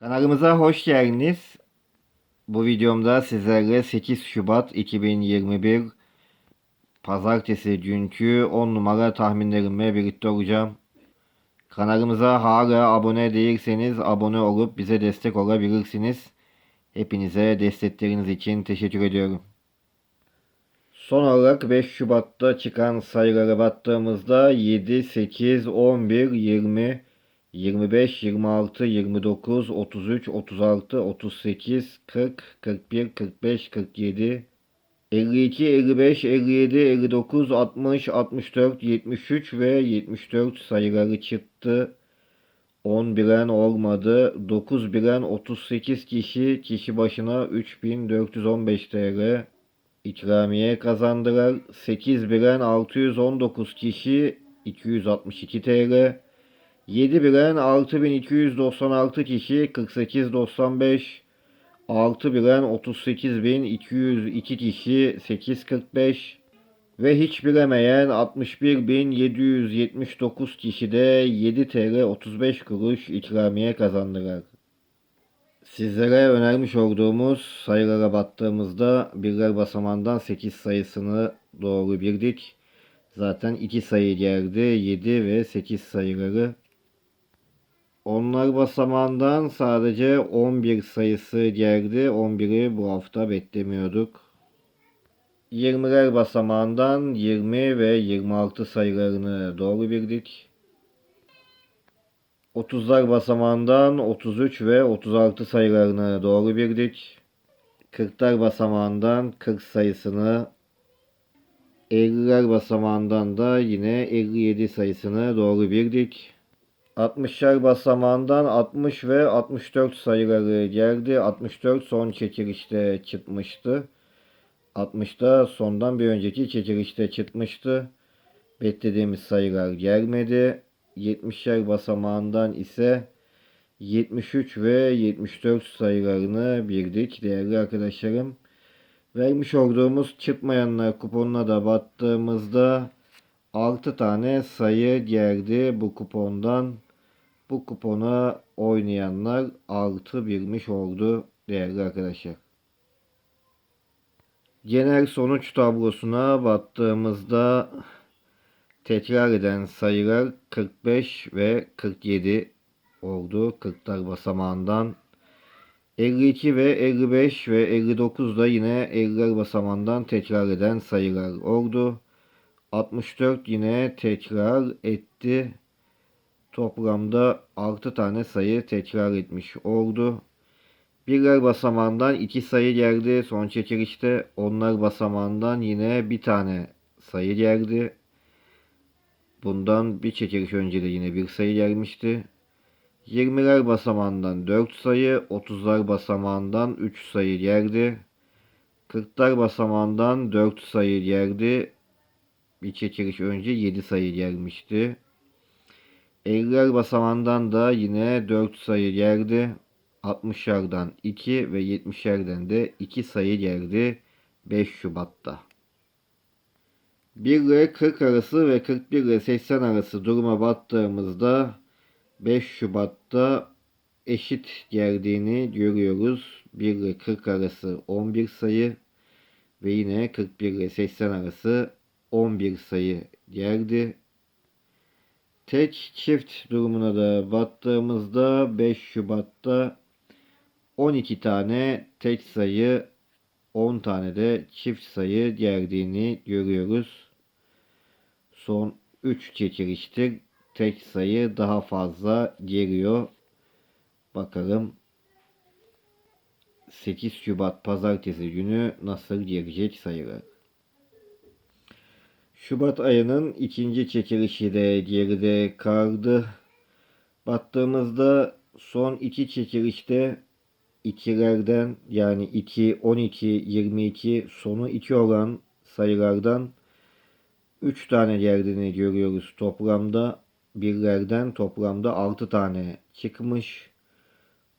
Kanalımıza hoş geldiniz. Bu videomda sizlerle 8 Şubat 2021 Pazartesi günkü 10 numara tahminlerimle birlikte olacağım. Kanalımıza hala abone değilseniz abone olup bize destek olabilirsiniz. Hepinize destekleriniz için teşekkür ediyorum. Son olarak 5 Şubat'ta çıkan sayılara baktığımızda 7, 8, 11, 20, 25, 26, 29, 33, 36, 38, 40, 41, 45, 47, 52, 55, 57, 59, 60, 64, 73 ve 74 sayıları çıktı. 10 bilen olmadı. 9 bilen 38 kişi kişi başına 3415 TL ikramiye kazandılar. 8 bilen 619 kişi 262 TL. 7 bilen 6296 kişi 48.95 6 bilen 38.202 kişi 8.45 ve hiç bilemeyen 61.779 kişi de 7 TL 35 kuruş ikramiye kazandılar. Sizlere önermiş olduğumuz sayılara baktığımızda birler basamağından 8 sayısını doğru bildik. Zaten 2 sayı geldi. 7 ve 8 sayıları. Onlar basamağından sadece 11 sayısı geldi. 11'i bu hafta beklemiyorduk. 20'ler basamağından 20 ve 26 sayılarını doğru bildik. 30'lar basamağından 33 ve 36 sayılarını doğru bildik. 40'lar basamağından 40 sayısını 50'ler basamağından da yine 57 sayısını doğru bildik. 60'lar basamağından 60 ve 64 sayıları geldi. 64 son çekilişte çıkmıştı. 60'da sondan bir önceki çekilişte çıkmıştı. Beklediğimiz sayılar gelmedi. 70'ler basamağından ise 73 ve 74 sayılarını bildik değerli arkadaşlarım. Vermiş olduğumuz çıkmayanlar kuponuna da baktığımızda 6 tane sayı geldi bu kupondan. Bu kupona oynayanlar 6 bilmiş oldu değerli arkadaşlar. Genel sonuç tablosuna baktığımızda tekrar eden sayılar 45 ve 47 oldu. 40'lar basamağından 52 ve 55 ve 59 da yine 50'ler basamağından tekrar eden sayılar oldu. 64 yine tekrar etti. Toplamda 6 tane sayı tekrar etmiş oldu. Birler basamağından 2 sayı geldi. Son çekilişte onlar basamağından yine bir tane sayı geldi. Bundan bir çekiliş önce de yine bir sayı gelmişti. 20'ler basamağından 4 sayı, 30'lar basamağından 3 sayı geldi. 40'lar basamağından 4 sayı geldi. Bir çekiliş önce 7 sayı gelmişti. 50'ler basamağından da yine 4 sayı geldi. 60'lardan 2 ve 70'lerden de 2 sayı geldi 5 Şubat'ta. 1 ile 40 arası ve 41 ile 80 arası duruma baktığımızda 5 Şubat'ta eşit geldiğini görüyoruz. 1 ile 40 arası 11 sayı ve yine 41 ile 80 arası 11 sayı geldi. Tek çift durumuna da baktığımızda 5 Şubat'ta 12 tane tek sayı 10 tane de çift sayı geldiğini görüyoruz. Son 3 çekiliştir tek sayı daha fazla geliyor. Bakalım 8 Şubat pazartesi günü nasıl gelecek sayılar. Şubat ayının ikinci çekilişi de geride kaldı. Baktığımızda son iki çekilişte ikilerden yani 2, 12, 22 sonu 2 olan sayılardan 3 tane geldiğini görüyoruz toplamda. Birlerden toplamda 6 tane çıkmış.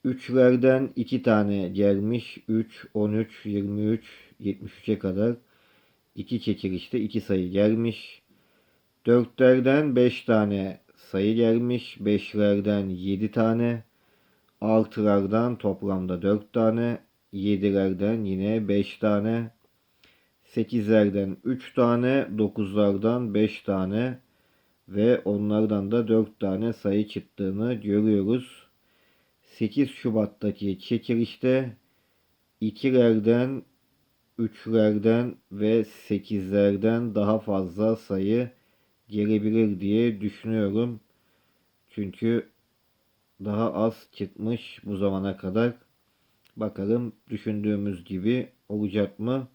Üçlerden 2 tane gelmiş. 3, 13, 23, 73'e kadar 2 çekilişte 2 sayı gelmiş. Dörtlerden 5 tane sayı gelmiş. Beşlerden 7 tane. Artılardan toplamda 4 tane. 7'lerden yine 5 tane. 8'lerden 3 tane. 9'lardan 5 tane. Ve onlardan da 4 tane sayı çıktığını görüyoruz. 8 Şubat'taki çekilişte 2'lerden 3'lerden ve 8'lerden daha fazla sayı gelebilir diye düşünüyorum. Çünkü daha az çıkmış bu zamana kadar. Bakalım düşündüğümüz gibi olacak mı?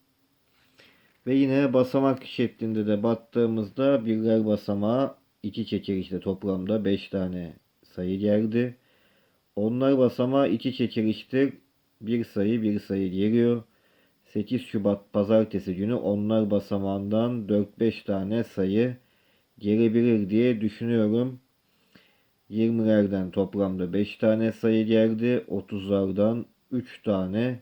Ve yine basamak şeklinde de baktığımızda birler basamağı iki çekilişte toplamda 5 tane sayı geldi. Onlar basamağı iki çekiliştir. Bir sayı bir sayı geliyor. 8 Şubat pazartesi günü onlar basamağından 4-5 tane sayı gelebilir diye düşünüyorum. 20'lerden toplamda 5 tane sayı geldi. 30'lardan 3 tane.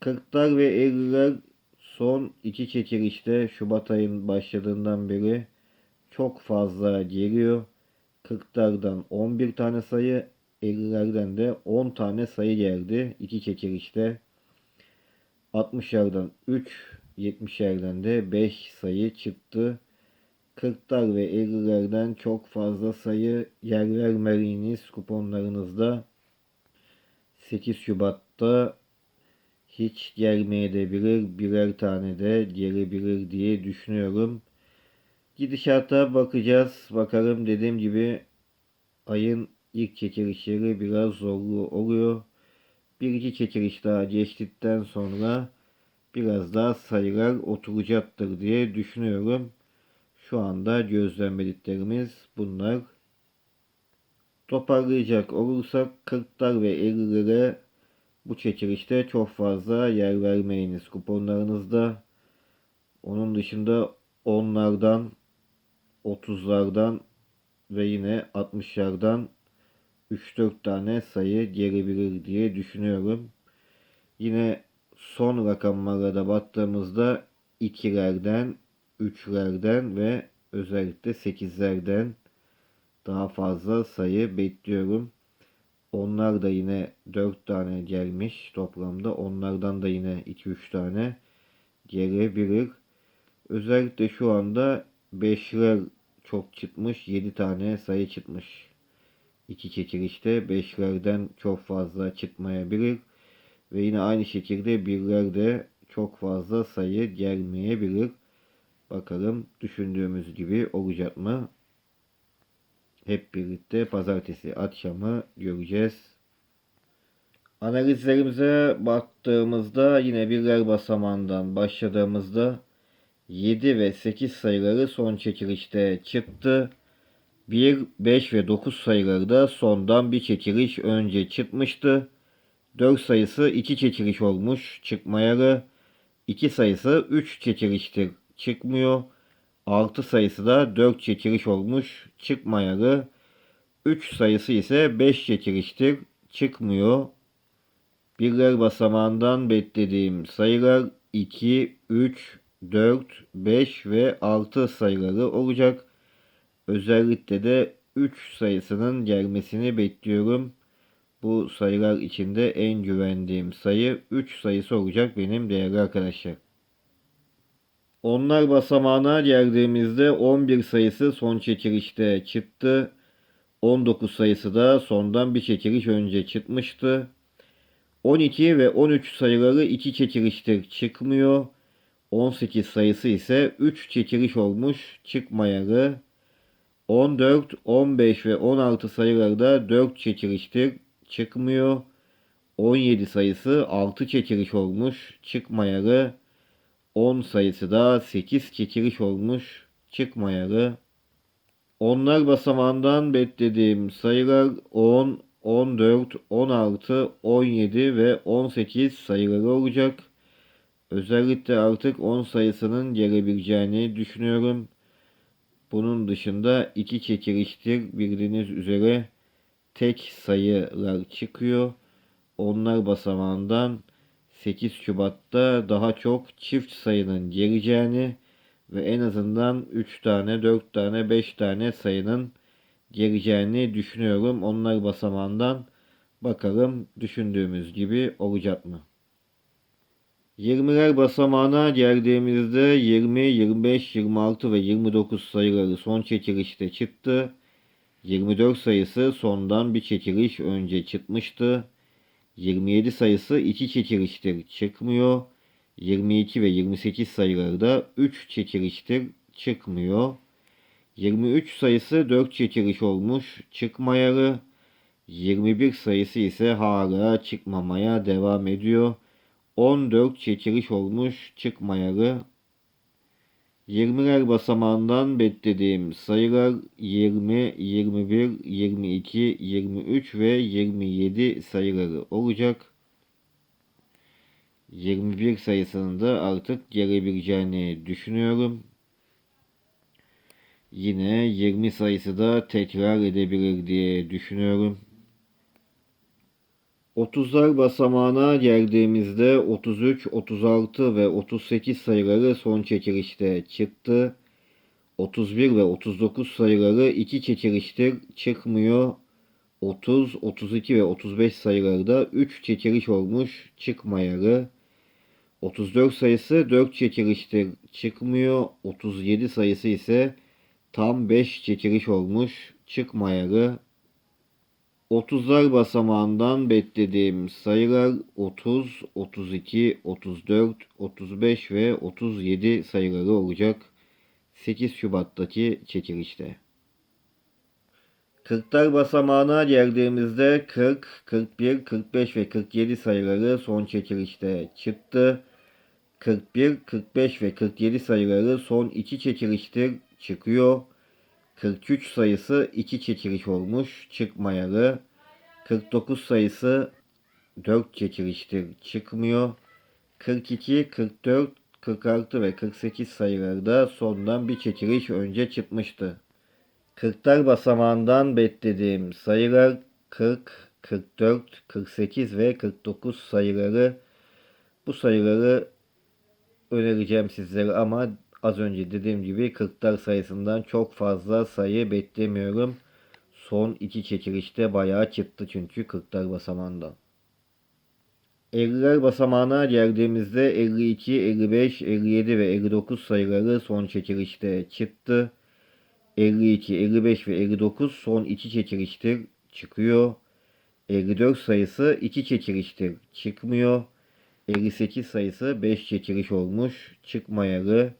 40'lar ve 50'ler son iki çekilişte Şubat ayın başladığından beri çok fazla geliyor. 40'lardan 11 tane sayı, 50'lerden de 10 tane sayı geldi. iki çekilişte. 60'lardan 3, 70'lerden de 5 sayı çıktı. 40'lar ve 50'lerden çok fazla sayı yer vermeliyiz kuponlarınızda. 8 Şubat'ta hiç gelmeyebilir. Birer tane de gelebilir diye düşünüyorum. Gidişata bakacağız. Bakalım dediğim gibi ayın ilk çekilişleri biraz zorlu oluyor. Bir iki çekiliş daha geçtikten sonra biraz daha sayılar oturacaktır diye düşünüyorum. Şu anda gözlemlediklerimiz bunlar. Toparlayacak olursak 40'lar ve 50'lere bu çekilişte çok fazla yer vermeyiniz kuponlarınızda. Onun dışında 10'lardan, 30'lardan ve yine 60'lardan 3-4 tane sayı gelebilir diye düşünüyorum. Yine son rakamlara da baktığımızda 2'lerden, 3'lerden ve özellikle 8'lerden daha fazla sayı bekliyorum. Onlar da yine 4 tane gelmiş toplamda. Onlardan da yine 2-3 tane gelebilir. Özellikle şu anda 5'ler çok çıkmış. 7 tane sayı çıkmış. İki çekilişte 5'lerden çok fazla çıkmayabilir. Ve yine aynı şekilde birler de çok fazla sayı gelmeyebilir. Bakalım düşündüğümüz gibi olacak mı? Hep birlikte pazartesi akşamı göreceğiz. Analizlerimize baktığımızda yine birler basamağından başladığımızda 7 ve 8 sayıları son çekilişte çıktı. 1, 5 ve 9 sayıları da sondan bir çekiliş önce çıkmıştı. 4 sayısı 2 çekiliş olmuş çıkmayalı. 2 sayısı 3 çekiliştir çıkmıyor. 6 sayısı da 4 çekiliş olmuş çıkmayalı. 3 sayısı ise 5 çekiliştir çıkmıyor. Birler basamağından beklediğim sayılar 2, 3, 4, 5 ve 6 sayıları olacak. Özellikle de 3 sayısının gelmesini bekliyorum. Bu sayılar içinde en güvendiğim sayı 3 sayısı olacak benim değerli arkadaşlar. Onlar basamağına geldiğimizde 11 sayısı son çekilişte çıktı. 19 sayısı da sondan bir çekiliş önce çıkmıştı. 12 ve 13 sayıları 2 çekiliştir çıkmıyor. 18 sayısı ise 3 çekiliş olmuş çıkmayalı. 14, 15 ve 16 sayıları da 4 çekiliştir çıkmıyor. 17 sayısı 6 çekiliş olmuş çıkmayalı. 10 sayısı da 8 çekiliş olmuş çıkmayalı. Onlar basamağından beklediğim sayılar 10, 14, 16, 17 ve 18 sayıları olacak. Özellikle artık 10 sayısının gelebileceğini düşünüyorum. Bunun dışında iki çekiliştir bildiğiniz üzere tek sayılar çıkıyor. Onlar basamağından 8 Şubat'ta daha çok çift sayının geleceğini ve en azından 3 tane, 4 tane, 5 tane sayının geleceğini düşünüyorum. Onlar basamağından Bakalım düşündüğümüz gibi olacak mı? 20'ler basamağına geldiğimizde 20, 25, 26 ve 29 sayıları son çekilişte çıktı. 24 sayısı sondan bir çekiliş önce çıkmıştı. 27 sayısı iki çekiliştir çıkmıyor. 22 ve 28 sayıları da 3 çekiliştir çıkmıyor. 23 sayısı 4 çekiliş olmuş çıkmayalı. 21 sayısı ise hala çıkmamaya devam ediyor. 14 çekiliş olmuş çıkmayalı. 20'ler basamağından beklediğim sayılar 20, 21, 22, 23 ve 27 sayıları olacak. 21 sayısının da artık gelebileceğini düşünüyorum. Yine 20 sayısı da tekrar edebilir diye düşünüyorum. 30'lar basamağına geldiğimizde 33, 36 ve 38 sayıları son çekilişte çıktı. 31 ve 39 sayıları iki çekiliştir çıkmıyor. 30, 32 ve 35 sayıları da 3 çekiliş olmuş çıkmayalı. 34 sayısı 4 çekiliştir çıkmıyor. 37 sayısı ise tam 5 çekiliş olmuş çıkmayalı. 30'lar basamağından beklediğim sayılar 30, 32, 34, 35 ve 37 sayıları olacak 8 Şubat'taki çekilişte. 40'lar basamağına geldiğimizde 40, 41, 45 ve 47 sayıları son çekilişte çıktı. 41, 45 ve 47 sayıları son iki çekiliştir çıkıyor. 43 sayısı 2 çekiliş olmuş çıkmayalı. 49 sayısı 4 çekiliştir çıkmıyor. 42, 44, 46 ve 48 sayılarda sondan bir çekiliş önce çıkmıştı. 40'lar basamağından beklediğim sayılar 40, 44, 48 ve 49 sayıları. Bu sayıları önereceğim sizlere ama az önce dediğim gibi 40'lar sayısından çok fazla sayı beklemiyorum. Son iki çekilişte bayağı çıktı çünkü 40'lar basamağından. 50'ler basamağına geldiğimizde 52, 55, 57 ve 59 sayıları son çekilişte çıktı. 52, 55 ve 59 son iki çekiliştir çıkıyor. 54 sayısı 2 çekiliştir çıkmıyor. 58 sayısı 5 çekiliş olmuş çıkmayalı.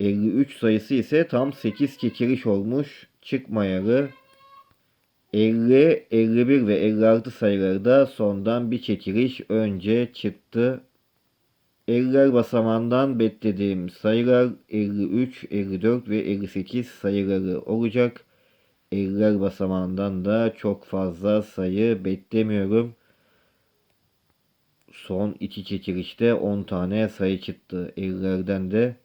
53 sayısı ise tam 8 çekiliş olmuş çıkmayalı. 50, 51 ve 56 sayıları da sondan bir çekiliş önce çıktı. 50'ler basamağından beklediğim sayılar 53, 54 ve 58 sayıları olacak. 50'ler basamağından da çok fazla sayı beklemiyorum. Son iki çekilişte 10 tane sayı çıktı 50'lerden de.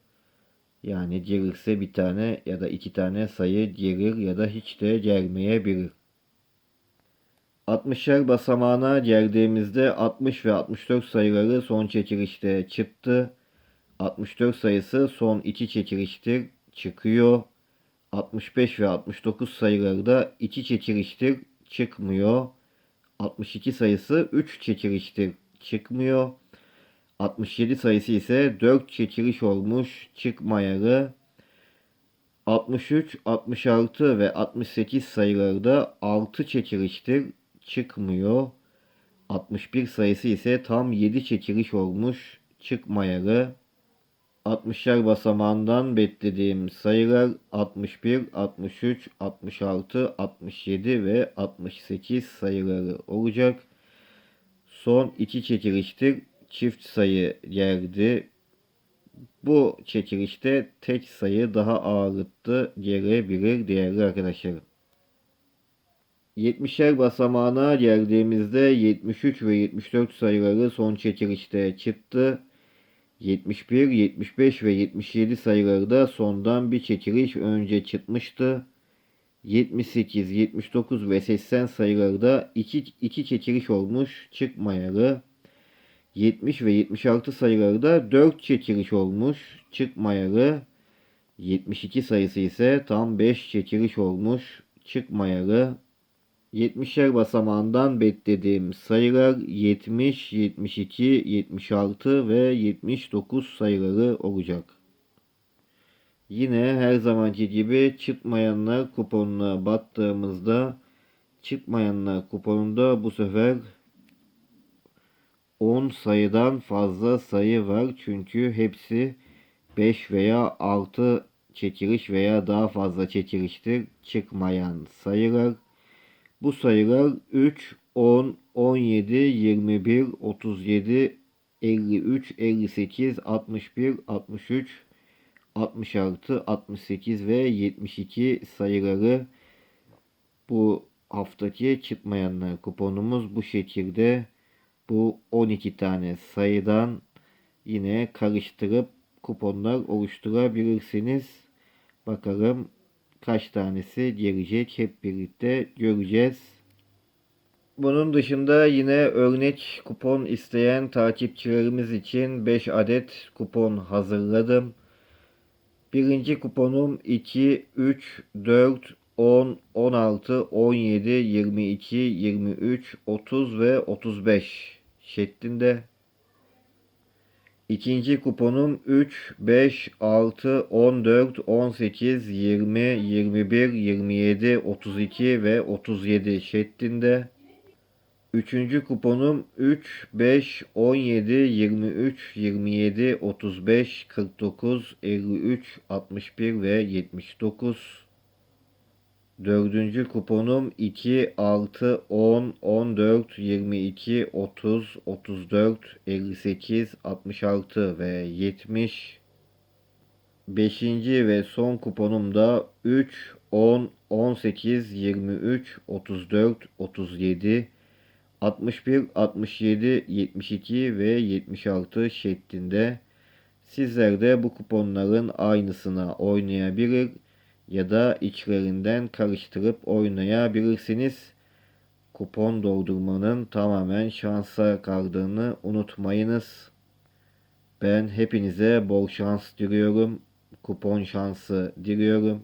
Yani gelirse bir tane ya da iki tane sayı gelir ya da hiç de gelmeyebilir. 60'lar basamağına geldiğimizde 60 ve 64 sayıları son çekilişte çıktı. 64 sayısı son iki çekiliştir çıkıyor. 65 ve 69 sayıları da iki çekiliştir çıkmıyor. 62 sayısı 3 çekiliştir çıkmıyor. 67 sayısı ise 4 çekiliş olmuş çıkmayalı. 63, 66 ve 68 sayıları da 6 çekiliştir çıkmıyor. 61 sayısı ise tam 7 çekiliş olmuş çıkmayalı. 60'lar basamağından beklediğim sayılar 61, 63, 66, 67 ve 68 sayıları olacak. Son iki çekiliştir çift sayı geldi. Bu çekilişte tek sayı daha ağırlıklı gelebilir değerli arkadaşlarım. 70'er basamağına geldiğimizde 73 ve 74 sayıları son çekilişte çıktı. 71, 75 ve 77 sayıları da sondan bir çekiliş önce çıkmıştı. 78, 79 ve 80 sayıları da iki, iki çekiliş olmuş çıkmayalı. 70 ve 76 sayıları da 4 çekiliş olmuş çıkmayalı. 72 sayısı ise tam 5 çekiliş olmuş çıkmayalı. 70'er basamağından beklediğim sayılar 70, 72, 76 ve 79 sayıları olacak. Yine her zamanki gibi çıkmayanlar kuponuna battığımızda çıkmayanlar kuponunda bu sefer 10 sayıdan fazla sayı var. Çünkü hepsi 5 veya 6 çekiliş veya daha fazla çekiliştir çıkmayan sayılar. Bu sayılar 3, 10, 17, 21, 37, 53, 58, 61, 63, 66, 68 ve 72 sayıları bu haftaki çıkmayanlar kuponumuz bu şekilde bu 12 tane sayıdan yine karıştırıp kuponlar oluşturabilirsiniz. Bakalım kaç tanesi gelecek hep birlikte göreceğiz. Bunun dışında yine örnek kupon isteyen takipçilerimiz için 5 adet kupon hazırladım. Birinci kuponum 2, 3, 4, 10, 16, 17, 22, 23, 30 ve 35 şeklinde. İkinci kuponum 3, 5, 6, 14, 18, 20, 21, 27, 32 ve 37 şeklinde. Üçüncü kuponum 3, 5, 17, 23, 27, 35, 49, 53, 61 ve 79. Dördüncü kuponum 2, 6, 10, 14, 22, 30, 34, 58, 66 ve 70. Beşinci ve son kuponum da 3, 10, 18, 23, 34, 37, 61, 67, 72 ve 76 şeklinde. Sizler de bu kuponların aynısına oynayabilir ya da içlerinden karıştırıp oynayabilirsiniz. Kupon doldurmanın tamamen şansa kaldığını unutmayınız. Ben hepinize bol şans diliyorum. Kupon şansı diliyorum.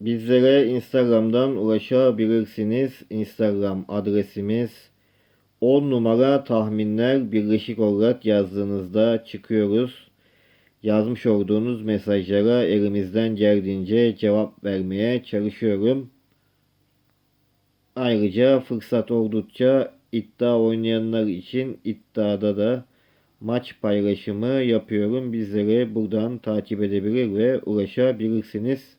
Bizlere Instagram'dan ulaşabilirsiniz. Instagram adresimiz 10 numara tahminler birleşik olarak yazdığınızda çıkıyoruz. Yazmış olduğunuz mesajlara elimizden geldiğince cevap vermeye çalışıyorum. Ayrıca fırsat oldukça iddia oynayanlar için iddiada da maç paylaşımı yapıyorum. Bizleri buradan takip edebilir ve ulaşabilirsiniz.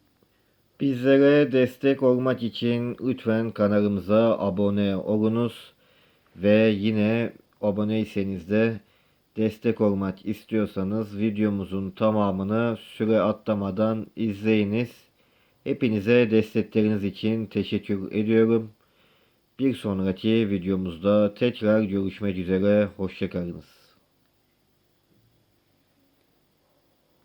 Bizlere destek olmak için lütfen kanalımıza abone olunuz. Ve yine aboneyseniz de destek olmak istiyorsanız videomuzun tamamını süre atlamadan izleyiniz. Hepinize destekleriniz için teşekkür ediyorum. Bir sonraki videomuzda tekrar görüşmek üzere. Hoşçakalınız.